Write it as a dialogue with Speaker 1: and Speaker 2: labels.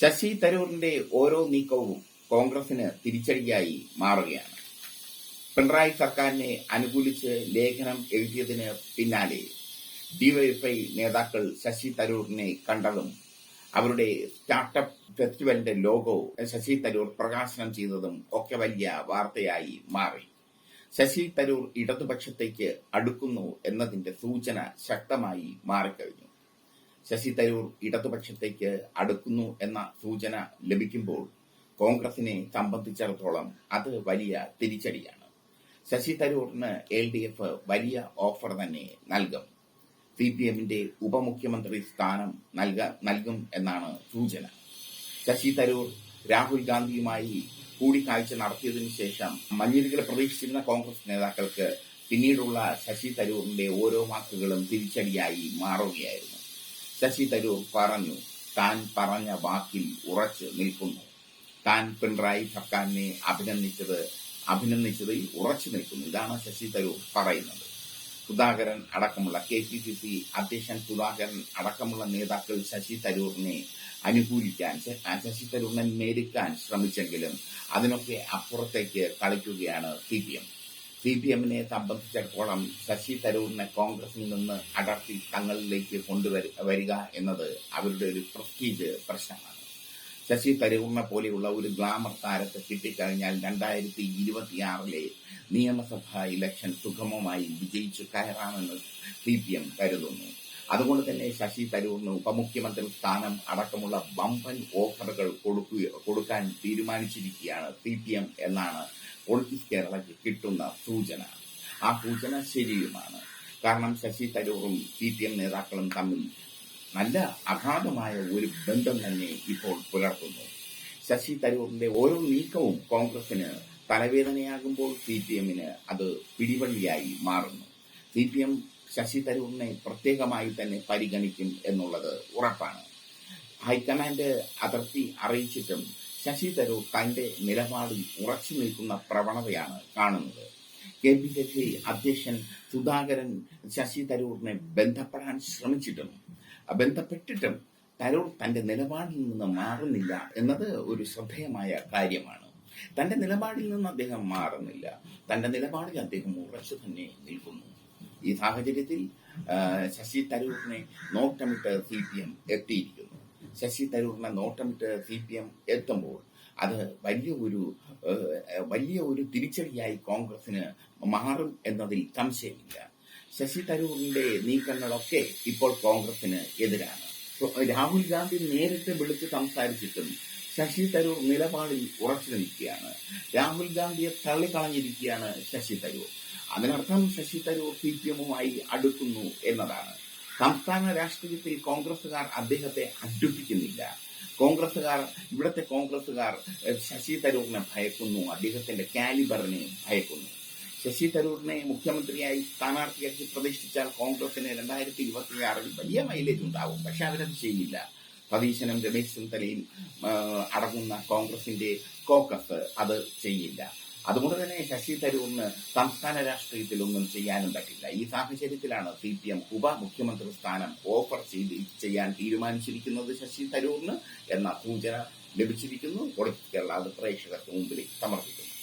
Speaker 1: ശശി തരൂരിന്റെ ഓരോ നീക്കവും കോൺഗ്രസിന് തിരിച്ചടിയായി മാറുകയാണ്. പിണറായി സർക്കാരിനെ അനുകൂലിച്ച് ലേഖനം എഴുതിയതിന് പിന്നാലെ ഡിവൈഎഫ്ഐ നേതാക്കൾ ശശി തരൂരിനെ കണ്ടതും അവരുടെ സ്റ്റാർട്ടപ്പ് ഫെസ്റ്റിവലിന്റെ ലോഗോ ശശി തരൂർ പ്രകാശനം ചെയ്തതും ഒക്കെ വലിയ വാർത്തയായി മാറി. ശശി തരൂർ ഇടതുപക്ഷത്തേക്ക് അടുക്കുന്നു എന്നതിന്റെ സൂചന ശക്തമായി മാറിക്കഴിഞ്ഞു. ശശി തരൂർ ഇടതുപക്ഷത്തേക്ക് അടുക്കുന്നു എന്ന സൂചന ലഭിക്കുമ്പോൾ കോൺഗ്രസിനെ സംബന്ധിച്ചിടത്തോളം അത് വലിയ തിരിച്ചടിയാണ്. ശശി തരൂറിന് എൽ ഡി എഫ് വലിയ ഓഫർ തന്നെ നൽകും. സി പി എമ്മിന്റെ ഉപമുഖ്യമന്ത്രി സ്ഥാനം നൽക നൽകും എന്നാണ് സൂചന. ശശി തരൂർ രാഹുൽ ഗാന്ധിയുമായി കൂടിക്കാഴ്ച നടത്തിയതിനു ശേഷം മഞ്ഞിരികൾ പ്രതീക്ഷിച്ചിരുന്ന കോൺഗ്രസ് നേതാക്കൾക്ക് പിന്നീടുള്ള ശശി തരൂറിന്റെ ഓരോ വാക്കുകളും തിരിച്ചടിയായി മാറുകയായിരുന്നു. ശശി തരൂർ പറഞ്ഞു താൻ പറഞ്ഞ വാക്കിൽ ഉറച്ചു നിൽക്കുന്നു. താൻ പിണറായി സർക്കാരിനെ അഭിനന്ദിച്ചത് അഭിനന്ദിച്ചതിൽ ഉറച്ചു നിൽക്കുന്നു. ഇതാണ് ശശി തരൂർ പറയുന്നത്. സുധാകരൻ അടക്കമുള്ള കെ പി സി സി അധ്യക്ഷൻ സുധാകരൻ അടക്കമുള്ള നേതാക്കൾ ശശി തരൂറിനെ അനുകൂലിക്കാൻ ശശി തരൂറിനെ നേരിക്കാൻ ശ്രമിച്ചെങ്കിലും അതിനൊക്കെ അപ്പുറത്തേക്ക് കളിക്കുകയാണ് C P M. C P എമ്മിനെ സംബന്ധിച്ചിടത്തോളം ശശി തരൂരിനെ കോൺഗ്രസിൽ നിന്ന് അടർത്തി തങ്ങളിലേക്ക് കൊണ്ടുവരിക എന്നത് അവരുടെ ഒരു പ്രസ്റ്റീജ് പ്രശ്നമാണ്. ശശി തരൂറിനെ പോലെയുള്ള ഒരു ഗ്ലാമർ താരത്തെ കിട്ടിക്കഴിഞ്ഞാൽ രണ്ടായിരത്തി ഇരുപത്തിയാറിലെ നിയമസഭാ ഇലക്ഷൻ സുഗമമായി വിജയിച്ചു കയറാമെന്ന് സി പി എം കരുതുന്നു. അതുകൊണ്ട് തന്നെ ശശി തരൂറിന് ഉപമുഖ്യമന്ത്രി സ്ഥാനം അടക്കമുള്ള വമ്പൻ ഓഫറുകൾ കൊടുക്കുക കൊടുക്കാൻ തീരുമാനിച്ചിരിക്കുകയാണ് സി പി എം എന്നാണ് പൊളിറ്റിക്സ് കേരളയ്ക്ക് കിട്ടുന്ന സൂചന. ആ സൂചന ശരിയുമാണ്. കാരണം ശശി തരൂറും സി പി എം നേതാക്കളും തമ്മിൽ നല്ല അഗാധമായ ഒരു ബന്ധം തന്നെ ഇപ്പോൾ പുലർത്തുന്നു. ശശി തരൂറിന്റെ ഓരോ നീക്കവും കോൺഗ്രസിന് തലവേദനയാകുമ്പോൾ സി പി എമ്മിന് അത് പിടിവള്ളിയായി മാറുന്നു. സി പി എം ശശി തരൂറിനെ പ്രത്യേകമായി തന്നെ പരിഗണിക്കും എന്നുള്ളത് ഉറപ്പാണ്. ഹൈക്കമാൻഡ് അതിർത്തി അറിയിച്ചിട്ടും ശശി തരൂർ തന്റെ നിലപാടിൽ ഉറച്ചു നിൽക്കുന്ന പ്രവണതയാണ് കാണുന്നത്. കെ പി സി അധ്യക്ഷൻ സുധാകരൻ ശശി തരൂറിനെ ബന്ധപ്പെടാൻ ശ്രമിച്ചിട്ടും ബന്ധപ്പെട്ടിട്ടും തരൂർ തന്റെ നിലപാടിൽ നിന്ന് മാറുന്നില്ല എന്നത് ഒരു ശ്രദ്ധേയമായ കാര്യമാണ്. തന്റെ നിലപാടിൽ നിന്ന് അദ്ദേഹം മാറുന്നില്ല. തന്റെ നിലപാടിൽ അദ്ദേഹം ഉറച്ചു തന്നെ നിൽക്കുന്നു. ഈ സാഹചര്യത്തിൽ ശശി തരൂരിനെ നോട്ടമിട്ട് സി പി എം എത്തിയിരിക്കുന്നു. ശശി തരൂരിനെ നോട്ടമിട്ട് സി പി എം എത്തുമ്പോൾ അത് വലിയ ഒരു വലിയ ഒരു തിരിച്ചടിയായി കോൺഗ്രസിന് മാറും എന്നതിൽ സംശയമില്ല. ശശി തരൂറിന്റെ നീക്കങ്ങളൊക്കെ ഇപ്പോൾ കോൺഗ്രസിന് എതിരാണ്. രാഹുൽ ഗാന്ധി നേരിട്ട് വിളിച്ച് സംസാരിച്ചിട്ടും ശശി തരൂർ നിലപാടിൽ ഉറച്ചു നിൽക്കുകയാണ്. രാഹുൽ ഗാന്ധിയെ തള്ളിക്കളഞ്ഞിരിക്കുകയാണ് ശശി തരൂർ. അതിനർത്ഥം ശശി തരൂർ സി പി എമ്മുമായി അടുക്കുന്നു എന്നതാണ്. സംസ്ഥാന രാഷ്ട്രീയത്തിൽ കോൺഗ്രസുകാർ അദ്ദേഹത്തെ അടുപ്പിക്കുന്നില്ല കോൺഗ്രസുകാർ ഇവിടുത്തെ കോൺഗ്രസുകാർ ശശി തരൂറിനെ ഭയക്കുന്നു. അദ്ദേഹത്തിന്റെ കാലിബറിനെ ഭയക്കുന്നു. ശശി തരൂരിനെ മുഖ്യമന്ത്രിയായി സ്ഥാനാർത്ഥിയാക്കി പ്രതീക്ഷിച്ചാൽ കോൺഗ്രസിന് രണ്ടായിരത്തി ഇരുപത്തിയാറിൽ വലിയ മൈലേജ് ഉണ്ടാവും. പക്ഷെ അവരത് ചെയ്യില്ല സതീശനും രമേശ് ചെന്നിത്തലയും അടങ്ങുന്ന കോൺഗ്രസിന്റെ കോക്കസ് അത് ചെയ്യില്ല അതുകൊണ്ട് തന്നെ ശശി തരൂറിന് സംസ്ഥാന രാഷ്ട്രീയത്തിൽ ഒന്നും ചെയ്യാനും പറ്റില്ല. ഈ സാഹചര്യത്തിലാണ് സി പി എം ഉപമുഖ്യമന്ത്രി സ്ഥാനം ഓഫർ ചെയ്ത് ചെയ്യാൻ തീരുമാനിച്ചിരിക്കുന്നത് ശശി തരൂറിന് എന്ന സൂചന ലഭിച്ചിരിക്കുന്നു. കേരള അത് പ്രേക്ഷകർക്ക് മുമ്പിൽ സമർപ്പിക്കുന്നു.